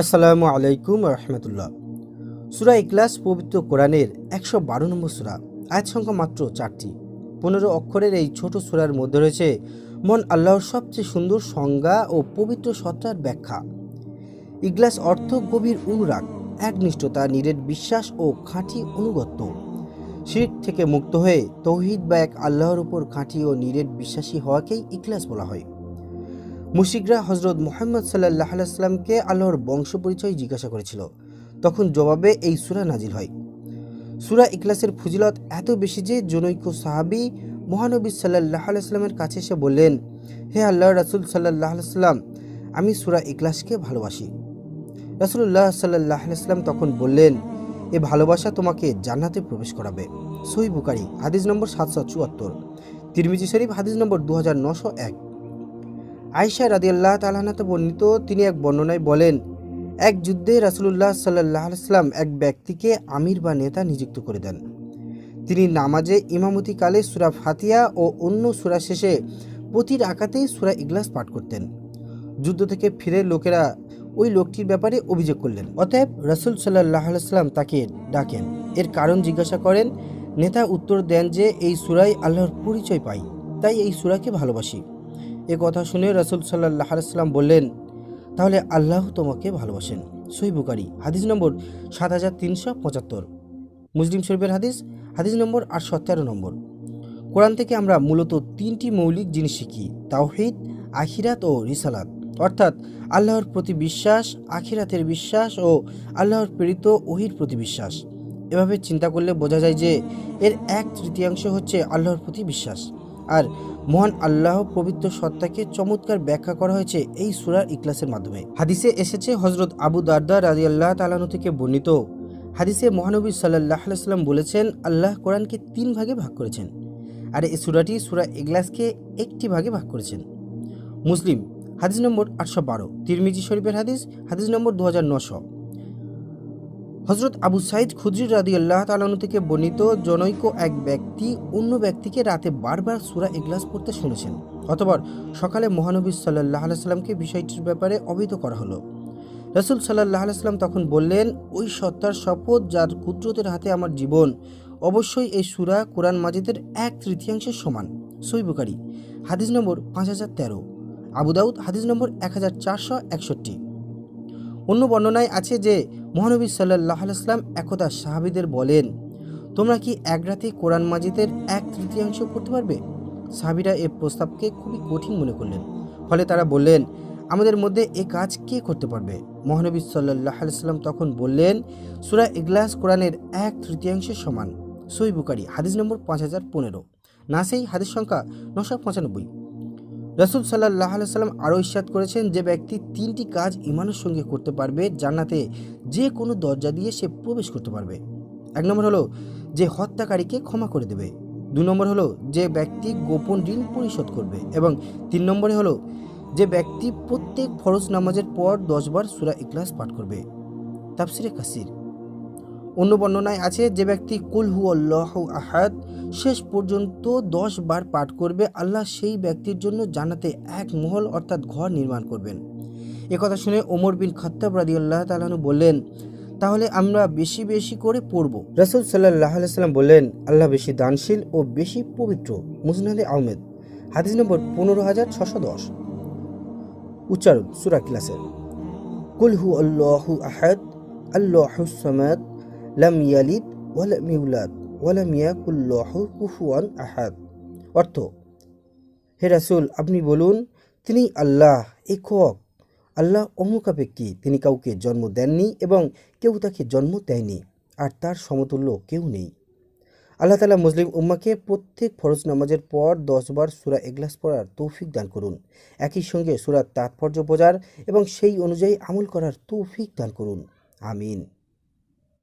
আসসালামু আলাইকুম রহমতুল্লাহ। সুরা ইকলাস পবিত্র কোরআনের একশো বারো নম্বর সুরা, আয়াত সংখ্যা মাত্র চারটি। পনেরো অক্ষরের এই ছোট সুরার মধ্যে রয়েছে, মন আল্লাহর সবচেয়ে সুন্দর সংজ্ঞা ও পবিত্র সত্তার ব্যাখ্যা। ইগলাস অর্থ গভীর অনুরাগ, একনিষ্ঠতা, নিরেট বিশ্বাস ও খাঁটি অনুগত্য। শির থেকে মুক্ত হয়ে তৌহিদ বা এক আল্লাহর উপর খাঁটি ও নিরেট বিশ্বাসী হওয়াকেই ইখলাস বলা হয়। মুশিকরা হজরত মোহাম্মদ সাল্লাহ আলাইসলামকে আল্লাহর বংশ পরিচয় জিজ্ঞাসা করেছিল। তখন জবাবে এই সুরা নাজিল হয়। সুরা ইকলাসের ফজিলত এত বেশি যে জনৈক সাহাবি মহানবী সাল্লাহ আলাইস্লামের কাছে এসে বললেন, হে আল্লাহ রাসুল সাল্লাহ আলাইস্লাম আমি সুরা ইকলাসকে ভালোবাসি। রাসুল্লাহ সাল্লাহ আলাইস্লাম তখন বললেন, এ ভালোবাসা তোমাকে জান্নাতে প্রবেশ করাবে। সই বুকারি হাদিস নম্বর সাতশো চুয়াত্তর। তিরমিজি শরীফ, হাদিস নম্বর দু হাজার নশো এক। আয়সা রাদিয়াল্লাহ তালাহাতে বর্ণিত, তিনি এক বর্ণনায় বলেন, এক যুদ্ধে রাসুলুল্লাহ সাল্লাহ আলাইস্লাম এক ব্যক্তিকে আমির বা নেতা নিযুক্ত করে দেন। তিনি নামাজে ইমামতি কালে সুরা ফাতিয়া ও অন্য সুরা শেষে প্রতি রাকাতেই সুরা ইগলাস পাঠ করতেন। যুদ্ধ থেকে ফিরে লোকেরা ওই লোকটির ব্যাপারে অভিযোগ করলেন। অতএব রাসুল সাল্লাহ আলাইস্লাম তাকে ডাকেন। এর কারণ জিজ্ঞাসা করেন, নেতা উত্তর দেন যে, এই সুরাই আল্লাহর পরিচয় পাই, তাই এই সুরাকে ভালোবাসি। এ কথা শুনে রসুল সাল্লাহ আলাইস্লাম বললেন, তাহলে আল্লাহ তোমাকে ভালোবাসেন। সই বুকারি হাদিস নম্বর সাত হাজার তিনশো পঁচাত্তর। মুসলিম শরীফের হাদিস হাদিস নম্বর আটশো তেরো নম্বর। কোরআন থেকে আমরা মূলত তিনটি মৌলিক জিনিস শিখি, তাওহিদ, আখিরাত ও রিসালাত। অর্থাৎ আল্লাহর প্রতি বিশ্বাস, আখিরাতের বিশ্বাস ও আল্লাহর প্রেরিত ওহির প্রতি বিশ্বাস। এভাবে চিন্তা করলে বোঝা যায় যে এর এক তৃতীয়াংশ হচ্ছে আল্লাহর প্রতি বিশ্বাস। আর মহান আল্লাহ পবিত্র সত্তাকে চমৎকার ব্যাখ্যা করা হয়েছে এই সুরার ইকলাসের মাধ্যমে। হাদিসে এসেছে হজরত আবু দারদা রাজি আল্লাহ তালানু থেকে বর্ণিত। হাদিসে মহানবী সাল্লাহ সাল্লাম বলেছেন, আল্লাহ কোরআনকে তিন ভাগে ভাগ করেছেন। আর এই সুরাটি সুরা ইগলাসকে একটি ভাগে ভাগ করেছেন। মুসলিম, হাদিস নম্বর আটশো বারো, তিরমিজি শরীফের হাদিস হাদিস নম্বর দু হাজার নশো হজরত আবু সাইদ খুদ্রি রাদি আল্লাহ তালানু থেকে বর্ণিত জনৈক এক ব্যক্তি অন্য ব্যক্তিকে রাতে বারবার সুরা ইগলাস পড়তে শুনেছেন। অথবা সকালে মহানবী সাল্লাহ আলাইস্লামকে বিষয়টির ব্যাপারে অবহিত করা হলো। রসুল সাল্লাহ আলাইস্লাম তখন বললেন, ওই সত্তার শপথ যার কুদরতের হাতে আমার জীবন, অবশ্যই এই সুরা কোরআন মাজিদের এক তৃতীয়াংশের সমান। সৈবুকারী হাদিস নম্বর পাঁচ হাজার তেরো। আবুদাউদ হাদিস নম্বর এক হাজার চারশো একষট্টি। অন্য বর্ণনায় আছে যে মহানবী সাল্লাহ আলাইসলাম একদা সাহাবিদের বলেন, তোমরা কি এক রাতে কোরআন মাজিদের এক তৃতীয়াংশ পড়তে পারবে? সাহাবিরা এ প্রস্তাবকে খুবই কঠিন মনে করলেন। ফলে তারা বললেন, আমাদের মধ্যে এ কাজ কে করতে পারবে? মহানবী সাল্লাহ আলাইসাল্লাম তখন বললেন, সুরা ইগলাস কোরআনের এক তৃতীয়াংশের সমান। সই বুকারি হাদিস নম্বর পাঁচ হাজার পনেরো। নাসেই হাদিস সংখ্যা নশো পঁচানব্বই। রসুল সাল্লাহ সাল্লাম আরও ইস্বাদ করেছেন যে ব্যক্তি তিনটি কাজ ইমানের সঙ্গে করতে পারবে, জান্নাতে যে কোনো দরজা দিয়ে সে প্রবেশ করতে পারবে। এক নম্বর হলো যে হত্যাকারীকে ক্ষমা করে দেবে। দু নম্বর হলো যে ব্যক্তি গোপন ঋণ পরিশোধ করবে। এবং তিন নম্বরে হলো যে ব্যক্তি প্রত্যেক ফরজ নামাজের পর দশবার সুরা ইকলাস পাঠ করবে। তাফসিরে কাসির। অন্য বর্ণনায় আছে, যে ব্যক্তি কুল হু আল্লাহ আহাদ, শেষ পর্যন্ত দশ বার পাঠ করবে। আল্লাহ সেই ব্যক্তির জন্য জানাতে এক মহল অর্থাৎ ঘর নির্মাণ করবেন। কথা শুনে ওমর বিন খত্তাব রাদি আল্লাহ তালানু বললেন, তাহলে আমরা বেশি বেশি করে পড়ব। রসুল সাল্লাহ সাল্লাম বললেন, আল্লাহ বেশি দানশীল ও বেশি পবিত্র। মুসনাদে আহমেদ, হাদিস নম্বর পনেরো হাজার ছশো দশ। উচ্চারণ, সুরা ক্লাসের। কুল হু আল্লাহু আহাদ, আল্লাহ সামাদ লাম ইয়ালিদ ওয়ালাম ইউলাদ ওয়ালাম ইয়াকুল্লাহু কুফুয়ান আহাদ। অর্থ, হে রাসুল, আপনি বলুন, তিনি আল্লাহ একক আল্লাহ অমুকাপেক্ষী তিনি কাউকে জন্ম দেননি এবং কেউ তাকে জন্ম দেয়নি, আর তার সমতুল্য কেউ নেই। আল্লাহ তালা মুসলিম উম্মাকে প্রত্যেক ফরজ নামাজের পর দশবার সুরা এগলাস পড়ার তৌফিক দান করুন। একই সঙ্গে সুরার তাৎপর্য বোঝার এবং সেই অনুযায়ী আমল করার তৌফিক দান করুন। আমিন।